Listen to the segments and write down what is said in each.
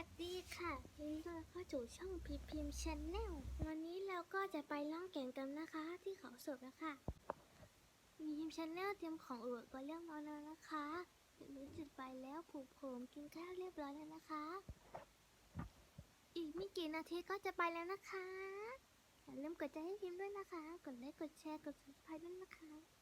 วัสดีค่ะยินดีต้อนรับเข้าสู่ช่องพีพิมชาแนลวันนี้เราก็จะไปล่องแก่งกันนะคะ ที่เขาศพนะคะพีพิมชาแนลเตรียมของอุปกรณ์เรียบร้อยแล้วนะคะเดี๋ยวหนูจุดไปแล้วผูกผมกินข้าวเรียบร้อยแล้วนะคะ อีกไม่กี่นาทีก็จะไปแล้วนะคะอย่าลืมกดใจให้พิมพ์ด้วยนะคะ กดไลค์กดแชร์กด subscribe ด้วยนะคะ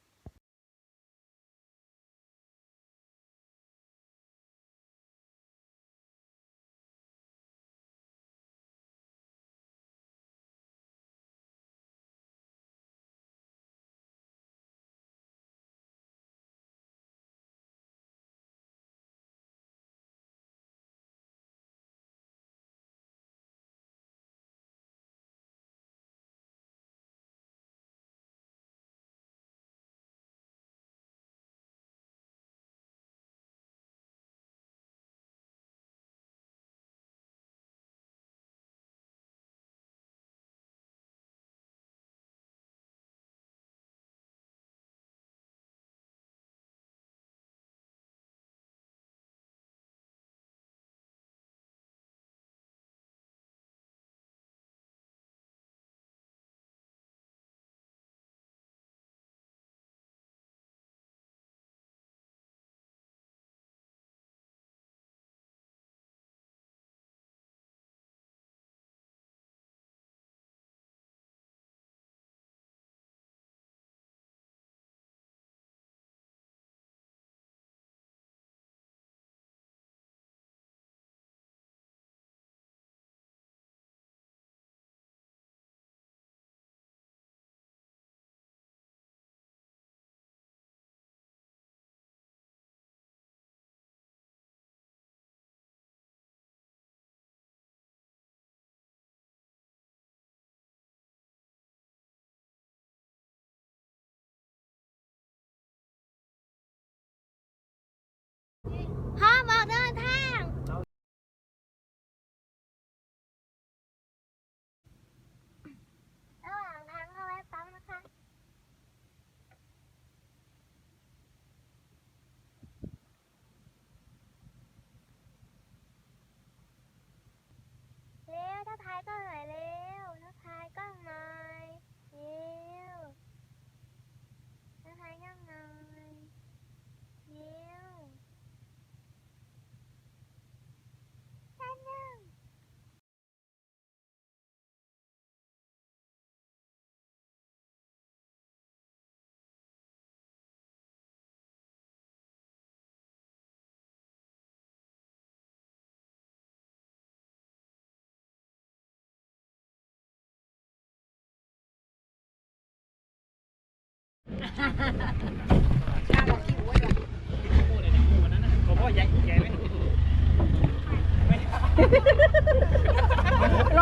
ร้อ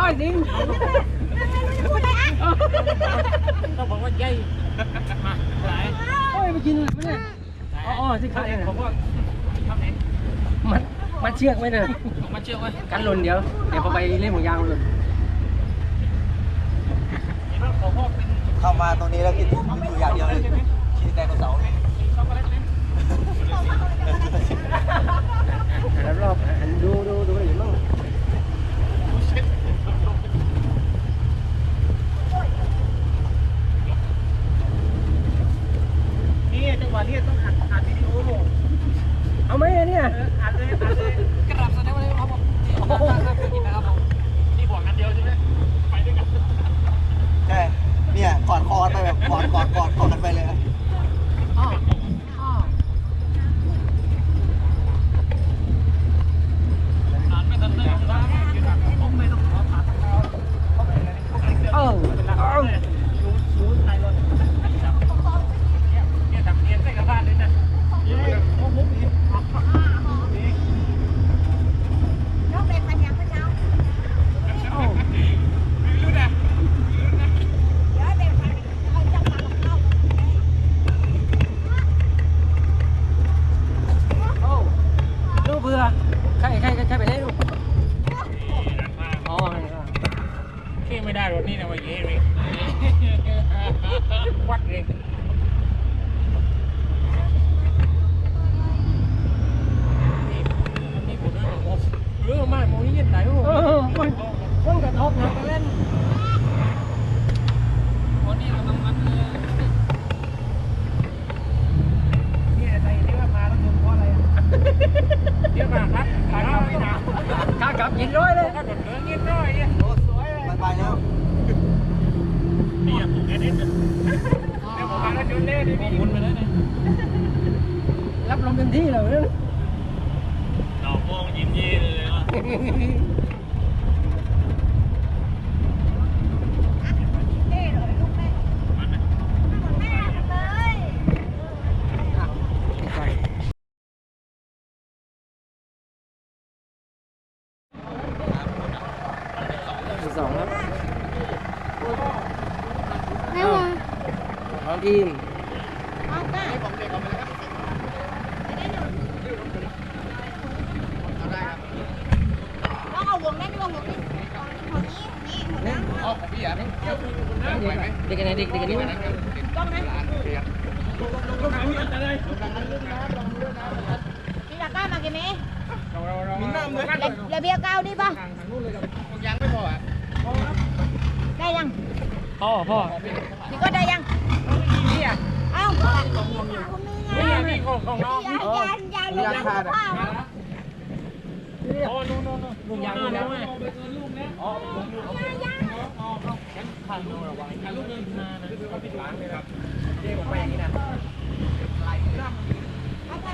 ยจริงต้องบอกว่าใหญ่มาหลายโอ้ยไปกินอะไรวะเนี่ยอ๋ออ๋อที่ขาเนี่ยผมว่าทำไหนมันมันเชือกไว้เนี่ยผมมาเชื่อไว้กันหล่นเดี๋ยวเดี๋ยวพอไปเล่นหมวกยางหล่นเห็นว่าของพ่อเป็น เข้ามาตรงนี้แล้วคิดถึงอยู่อย่างเดียวเลยคิดแต่ไดโนเสาแลตไหมหันรอบหันดูดูดูอยู่มั่งนี่จังหวะนี้ต้องอัดอัดวิดีโอเอาไหมเนี่ยอัดเลยอัดเลยกระดับแสดงว่าครับผมครับกินนะครับผม ทีมต้องเอาวงได้ด้วยวงวงนี้วงนี้นี่หัวหน้าเด็กกันไหนเด็กเด็กกันนี่ต้องนะพี่ตะกร้ามากี่เมตรมีน้ำเลยระเบียงเก้านี่ปะยังไม่พออะได้ยังพ่อพ่อพี่ก็ได้ยัง เอ้าก็ของมึงนี่ของของน้องยานยานยานลงผ้าโอ้นู่นนู่นลูกยางลูกแล้วอ๋อพันลูกระวังพันลูกเดินมานะเขาปิดร้านเลยครับเจ๊ผมไปอย่างนี้นะ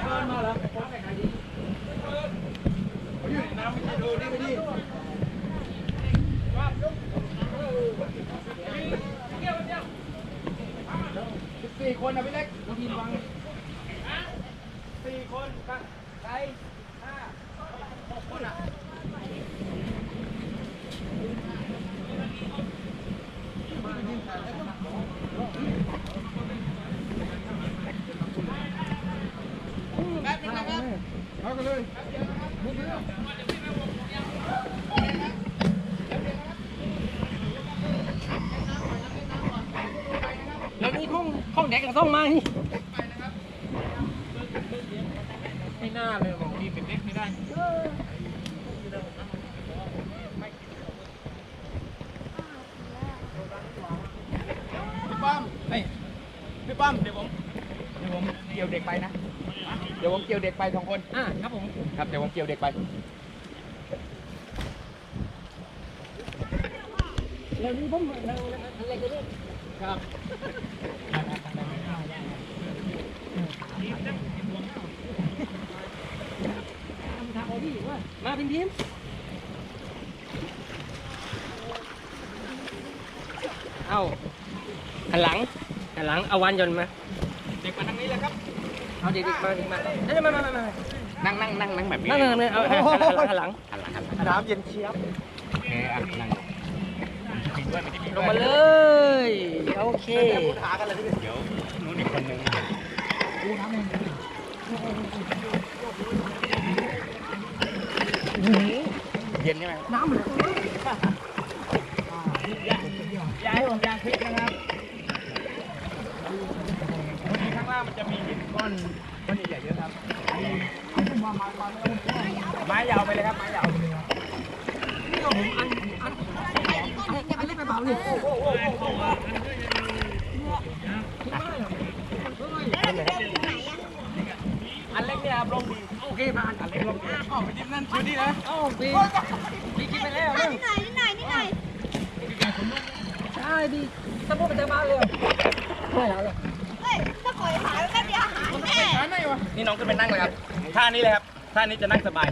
เดินมาแล้วโค้ชใส่ใครดีอยู่ในน้ำไม่ใช่ดูนี่ไม่ดี สี่คนนะพี่เล็ก ทีมวังสี่คนใครห้าหกคนอะ เอากันเลย แล้วนี่ห้องห้องเด็กกับห้องมาไม่น่าเลยบอกทีมเป็นเล็กไม่ได้พี่ป้มเฮ้ยพี่ป้อมเดี๋ยวผม เดี๋ยวผมเกี่ยวเด็กไปนะ เดี๋ยวผมเกี่ยวเด็กไปสองคน อะครับผม ครับ เดี๋ยวผมเกี่ยวเด็กไปแล้วนี่ผมเราอะไรกันนี่ครับทางโอดี้ว่ามาเป็นทีมเอาหันหลังหันหลัง เอาวันยนต์มา เด็กมาทางนี้เลยครับ เอาเด็กๆมาเด็กมาเอ้ยมามามามานั่งนั่งนั่งนั่งแบบนี้นั่งนั่งนั่งเอาหันหลังหันหลังหันหลังหันหลังน้ำเย็นเชียบโอเคอะนั่งปิงด้วยมันจะมีลงมาเลยโอเคขากันเลยพี่เดี๋ยวนู้นอีกคนนึงเย็นใช่ไหมน้ำเลยย้ายผมยางพริกนะครับวันนี้ข้าง ล่างมันจะมีหินก้อนก้อนใหญ่ๆเยอะครับไม้ยาวไปเลยครับไม้ยาวไปเลยครับอันเล็กไปเบาเลยอันเล็กเนี่ยครับลงดีโอเคผ่านอันเล็กลงดีออกไปจิ้มนั่นชิวนี่นะโอ้ปีปีคิดไปแล้วนิดหน่อยนิดหน่อยนิดหน่อยใช่ดีสมมติมันจะมาเลยไม่เอาเลยเฮ้ย น่นี่น้องขึ้นไปนั่งเลยครับ ท่านี้เลยครับ ท่านี้จะนั่งสบาย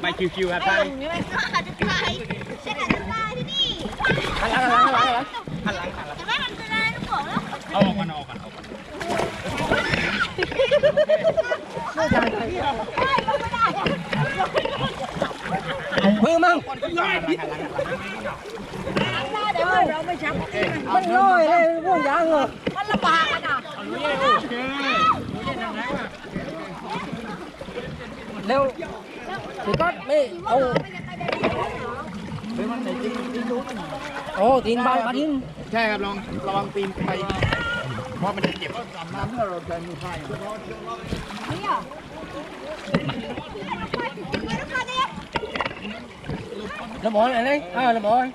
ไปชิวๆครับไอ้ท่าหนี้นุ่มนี่มันขาดจะตายฉันอาจจะตายที่นี่หันหลังหันหลังหันหลังหันหลังหันหลังแต่ไม่มันจะได้ลูกบอกแล้วเอาออกกันเอาออกกันเอาออกกันไม่ลงไม่ได้อะมือมั่งเดี๋ยวเราไม่ชักมันลอยเลยพวกยางเหรอมันลำ บากันอะเร็วถือก็ไม่เอาโอ้ตีนบางมาทิ้งใช่ครับลองระวังตีนไปเพราะมันจะเจ็บน้ำที่อเราใช้มือพายละหมอนอะไรอ่าและหมอน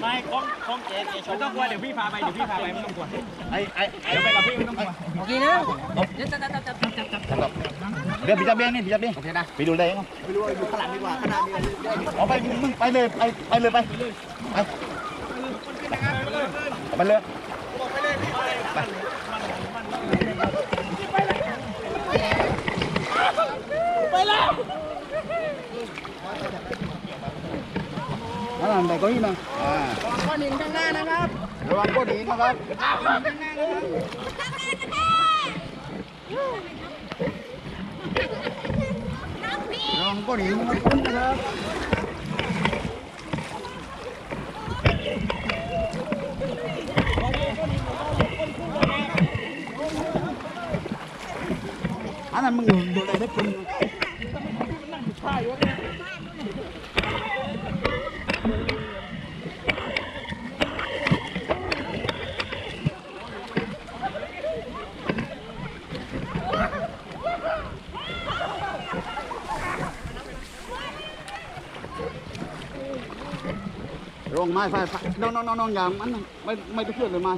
ไม่คล้องคล้องเจ๊เจ๊ชมไม่ต้องกลัวเดี๋ยวพี่พาไปเดี๋ยวพี่พาไปไม่ต้องกลัวไอ้ไอ้เดี๋ยวไปกับพี่ไม่ต้องกลัวโอเคนะเดี๋ยวจับจับจับจับจับจับเดี๋ยวพี่จับเบี้ยงนี่พี่จับเบี้ยงโอเคนะไปดูเลยเนาะไปดูดูข้างหลังดีกว่าข้างหน้ามีอะไรเอาไปมึงไปเลยไปไปเลยไปไปไปเลยไปแล้วนั่นไหนก็อีกนะอ่าก้อนหินข้างหน้านะครับระวังก้อนหินนะครับระวังก้อนหินมันคุ้นนะครับอันนั้นมึงดูอะไรได้คุณ ลงไม้ไฟนอนนอนนองอย่างมันไม่ไม่ต้เคลื่อนเลยมา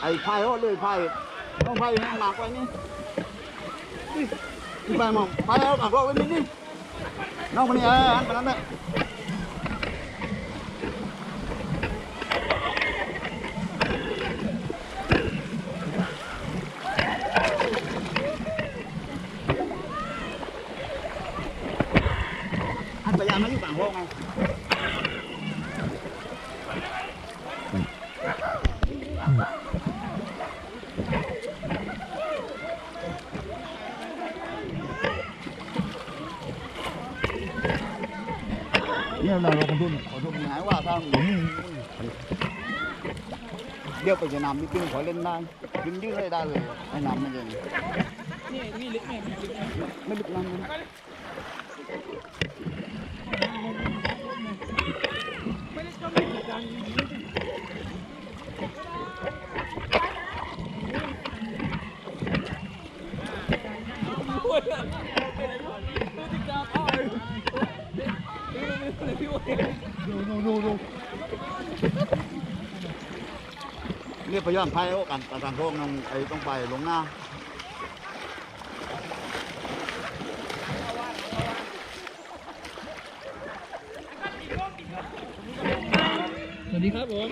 ไอ้ไฟเขาเลยไฟต้องไฟให้หมากไว้นี่นี่ไปมองไฟเอาหมากไว้นี่นี่น้องคนนี้อะอันนั้นแหละอันปัญยามันอยู่ฝั่งโลกไงเราเราคนทุนคนทุนหายว่าทางหลวง เดี๋ยวไปจะนำนี่ขึ้นขอเล่นได้ขึ้นยืดเลยได้เลยให้นำไม่ยังนี่นี่ลึกไหมลึกไหมไม่ลึกน้ำมัน ไม่ได้ชอบเล่นจัง ดูดูดูเรี ยกพยายามพายเอากันการทางโค้งนั่งไอ้ต้องไปลงหน้าสวัสดีครับผม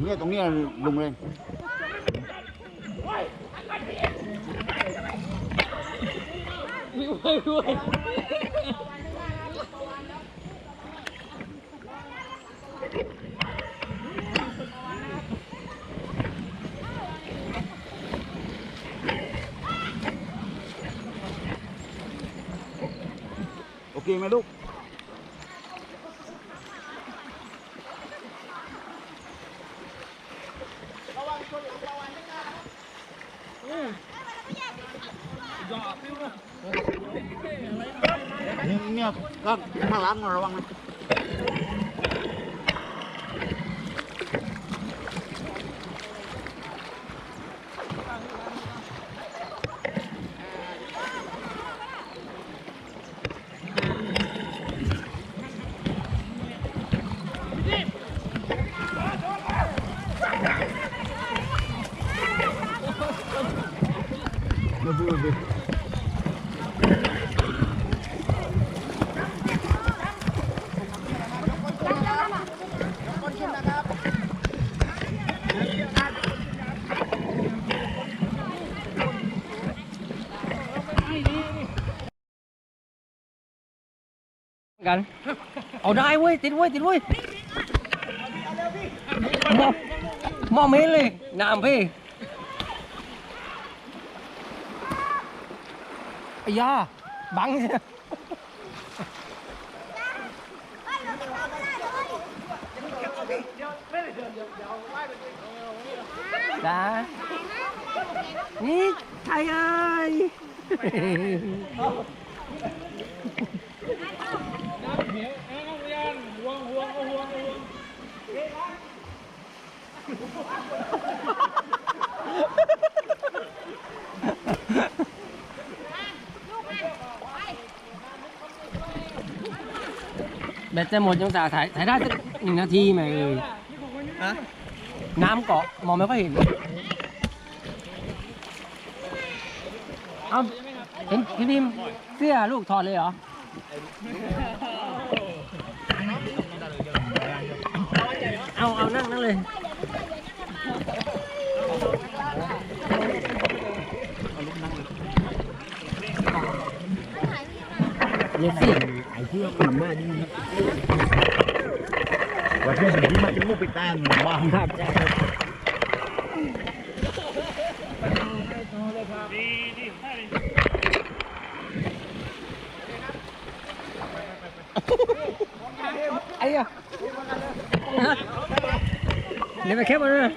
เนี่ยตรงเนี้ยลงเลยไม่ไหวไม่ไหวโอเคไหมลูกเนี่ยก็ข้างหลังระวังนะ กันเอาได้เว้ยติดเว้ยติดเว้ยมองมองไม่เห็นเลยน้ำพี่ ไอ้ยาบัง บตจะหมดยังสาถ่ายถ่ายได้สักหนึ่งนาทีไหมเอ่ยน้ำเกาะมองไม่ค่อยเห็นเอาเห็นพี่พิมเสื้อลูกถอดเลยเหรอเอาเอานั่งนั่งเลย ไอ้เพื่อนมันแม่นี่ว่าเพื่อนที่มาจะมุกไปแต้งบ้างครับดีดีใช่ไอ้อะเดี๋ยวไปแคปมาเลย